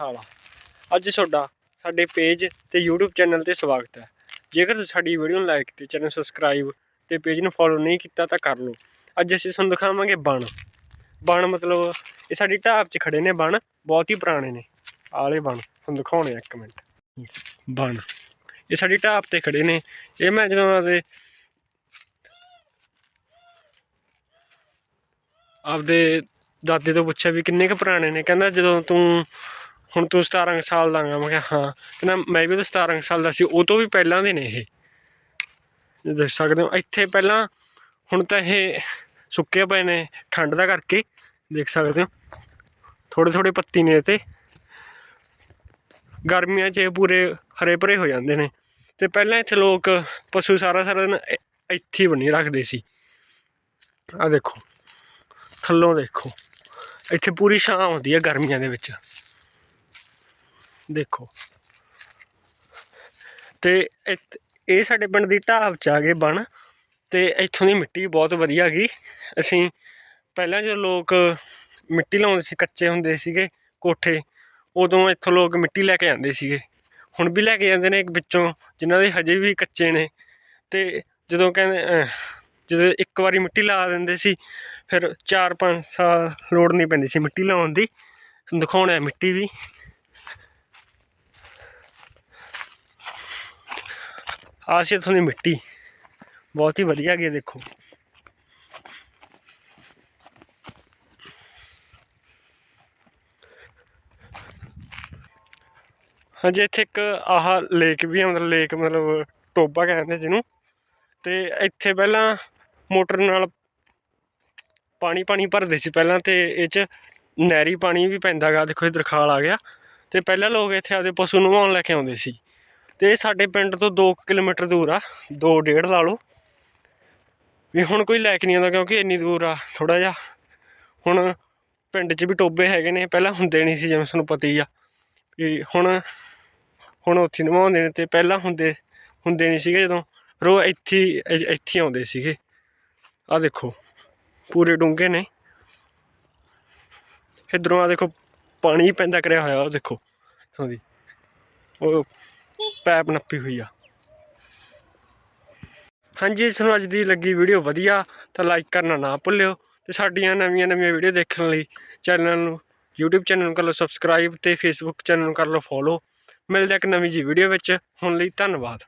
ਹਾਲਾ। ਅੱਜ ਤੁਹਾਡਾ, ਸਾਡੇ ਪੇਜ ਤੇ YouTube ਚੈਨਲ ਤੇ ਸਵਾਗਤ ਹੈ। ਜੇਕਰ ਤੁਸੀਂ ਸਾਡੀ ਵੀਡੀਓ ਨੂੰ ਲਾਈਕ ਤੇ ਚੈਨਲ ਸਬਸਕ੍ਰਾਈਬ ਤੇ ਪੇਜ ਨੂੰ ਫੋਲੋ ਨਹੀਂ ਕੀਤਾ ਤਾਂ ਕਰ ਲਓ। ਅੱਜ ਅਸੀਂ ਤੁਹਾਨੂੰ ਦਿਖਾਵਾਂਗੇ ਬਣ। ਬਣ ਮਤਲਬ ਇਹ ਸਾਡੀ ਢਾਬ 'ਚ ਖੜੇ ਨੇ ਬਣ, ਬਹੁਤ ਹੀ ਪੁਰਾਣੇ ਨੇ। ਆਲੇ ਬਣ, ਤੁਹਾਨੂੰ ਦਿਖਾਉਣੇ ਆ ਇੱਕ ਮਿੰਟ। ਬਣ। ਇਹ ਸਾਡੀ ਢਾਬ ਤੇ ਖੜੇ ਨੇ। ਇਹ ਮੈਂ ਜਦੋਂ ਆਪਦੇ ਆਪਦੇ ਦਾਦੇ ਤੋਂ ਪੁੱਛਿਆ ਵੀ ਕਿੰਨੇ ਕੁ ਪੁਰਾਣੇ ਨੇ, ਕਹਿੰਦਾ ਜਦੋਂ ਤੂੰ ਹੁਣ ਤੂੰ 17 ਕੁ ਸਾਲ ਦਾ ਗਾ, ਮੈਂ ਕਿਹਾ, ਹਾਂ। ਕਹਿੰਦਾ, ਮੈਂ ਵੀ ਤਾਂ 17 ਸਾਲ ਦਾ ਸੀ, ਉਹ ਤੋਂ ਵੀ ਪਹਿਲਾਂ ਦੇ ਨੇ ਇਹ। ਇਹ ਦੇਖ ਸਕਦੇ ਹੋ, ਇੱਥੇ ਪਹਿਲਾਂ, ਹੁਣ ਤਾਂ ਇਹ ਸੁੱਕੇ ਪਏ ਨੇ, ਠੰਡ ਦਾ ਕਰਕੇ, ਦੇਖ ਸਕਦੇ ਹੋ। ਥੋੜੇ ਥੋੜੇ ਪੱਤੀ ਨੇ ਤੇ। ਗਰਮੀਆਂ 'ਚ ਇਹ ਪੂਰੇ ਹਰੇ ਭਰੇ ਹੋ ਜਾਂਦੇ ਨੇ। ਤੇ ਪਹਿਲਾਂ ਇੱਥੇ ਲੋਕ ਪਸ਼ੂ ਸਾਰਾ ਸਾਰਾ ਦਿਨ ਇੱਥੇ ਬੰਨੀ ਰੱਖਦੇ ਸੀ। ਆ ਦੇਖੋ, ਥੱਲੋਂ ਦੇਖੋ। ਇੱਥੇ ਪੂਰੀ ਛਾਂ ਹੁੰਦੀ ਹੈ ਗਰਮੀਆਂ ਦੇ ਵਿੱਚ। ਦੇਖੋ। ਤੇ ਇੱਥ- ਇਹ ਸਾਡੇ ਪਿੰਡ ਦੀ ਢਾਬ ਚ ਆ ਗਏ ਬਣ। ਤੇ ਇੱਥੋਂ ਦੀ ਮਿੱਟੀ ਬਹੁਤ ਵਧੀਆ ਗਈ। ਅਸੀਂ ਪਹਿਲਾਂ ਜਦੋਂ ਲੋਕ ਮਿੱਟੀ ਲਾਉਂਦੇ ਸੀ, ਕੱਚੇ ਹੁੰਦੇ ਸੀਗੇ ਕੋਠੇ, ਉਦੋਂ ਇੱਥੋਂ ਲੋਕ ਮਿੱਟੀ ਲੈ ਕੇ ਆਉਂਦੇ ਸੀਗੇ। ਹੁਣ ਵੀ ਲੈ ਕੇ ਜਾਂਦੇ ਨੇ ਵਿੱਚੋਂ, ਜਿਨ੍ਹਾਂ ਦੇ ਹਜੇ ਵੀ ਕੱਚੇ ਨੇ। ਤੇ ਜਦੋਂ ਕਹਿੰਦੇ ਜਦੋਂ ਇੱਕ ਵਾਰੀ ਮਿੱਟੀ ਲਾ ਦਿੰਦੇ ਸੀ, ਫਿਰ 4-5 ਸਾਲ ਲੋੜ ਨਹੀਂ ਪੈਂਦੀ ਸੀ ਮਿੱਟੀ ਲਾਉਣ ਦੀ। ਦਿਖਾਉਣਾ ਮਿੱਟੀ ਵੀ। ਆਹ ਸੀ ਇੱਥੋਂ ਦੀ ਮਿੱਟੀ। ਬਹੁਤ ਹੀ ਵਧੀਆ ਗਈ ਦੇਖੋ। ਹਾਂਜੀ, ਇੱਥੇ ਇੱਕ ਆਹ ਲੇਕ ਵੀ ਹੈ ਮਤਲਬ ਲੇਕ ਮਤਲਬ ਟੋਬਾ ਕਹਿੰਦੇ ਜਿਹਨੂੰ। ਤੇ ਇੱਥੇ ਪਹਿਲਾਂ ਮੋਟਰ ਨਾਲ ਪਾਣੀ ਪਾਣੀ ਭਰਦੇ ਸੀ ਪਹਿਲਾਂ ਤੇ ਇਹ ਚ ਨਹਿਰੀ ਪਾਣੀ ਵੀ ਪੈਂਦਾ ਗਾ। ਦੇਖੋ ਇਧਰ ਦਰਖਾਲ ਆ ਗਿਆ। ਤੇ ਪਹਿਲਾਂ ਲੋਕ ਇੱਥੇ ਆਪਦੇ ਪਸ਼ੂ ਨਵਾਉਣ ਲੈ ਕੇ ਆਉਂਦੇ ਸੀ। ਤੇ ਸਾਡੇ ਪਿੰਡ ਤੋਂ 2 ਕਿਲੋਮੀਟਰ ਦੂਰ ਆ 2.5 ਲਾ ਲਓ। ਵੀ ਹੁਣ ਕੋਈ ਲੈ ਕੇ ਨਹੀਂ ਆਉਂਦਾ ਕਿਉਂਕਿ ਇੰਨੀ ਦੂਰ ਆ ਥੋੜਾ ਜਿਹਾ। ਹੁਣ ਪਿੰਡ 'ਚ ਵੀ ਟੋਬੇ ਹੈਗੇ ਨੇ, ਪਹਿਲਾਂ ਹੁੰਦੇ ਨਹੀਂ ਸੀ ਜਿਵੇਂ ਤੁਹਾਨੂੰ ਪਤਾ ਹੀ ਆ। ਵੀ ਹੁਣ ਹੁਣ ਉੱਥੇ ਨਵਾਉਂਦੇ ਨੇ ਤੇ ਪਹਿਲਾਂ ਹੁੰਦੇ ਹੁੰਦੇ ਨਹੀਂ ਸੀਗੇ ਜਦੋਂ। ਰੋ ਇੱਥੇ ਇੱਥੇ ਆਉਂਦੇ ਸੀਗੇ। ਆ ਦੇਖੋ, ਪੂਰੇ ਡੂੰਘੇ ਨੇ। ਇਧਰੋਂ ਆ ਦੇਖੋ, ਪਾਣੀ ਪੈਂਦਾ ਕਰਿਆ ਹੋਇਆ ਉਹ ਦੇਖੋ। ਇੱਥੋਂ ਦੀ ਉਹ ਪੈਪ ਨੱਪੀ ਹੋਈ ਆ। ਹਾਂਜੀ ਇਸ ਨੂੰ ਅੱਜ ਦੀ ਲੱਗੀ ਵੀਡੀਓ ਵਧੀਆ, ਤਾਂ ਲਾਈਕ ਕਰਨਾ ਨਾ ਭੁੱਲਿਓ ਤੇ ਸਾਡੀਆਂ ਨਵੀਆਂ ਨਵੀਆਂ ਵੀਡੀਓ ਦੇਖਣ ਲਈ ਚੈਨਲ ਨੂੰ, YouTube ਚੈਨਲ ਨੂੰ ਕਰ ਲਓ ਸਬਸਕ੍ਰਾਈਬ ਤੇ Facebook ਚੈਨਲ ਨੂੰ ਕਰ ਲਓ ਫੋਲੋ ਮਿਲਦੇ ਹਾਂ ਇੱਕ ਨਵੀਂ ਜੀ ਵੀਡੀਓ ਵਿੱਚ, ਹੁਣ ਲਈ ਧੰਨਵਾਦ।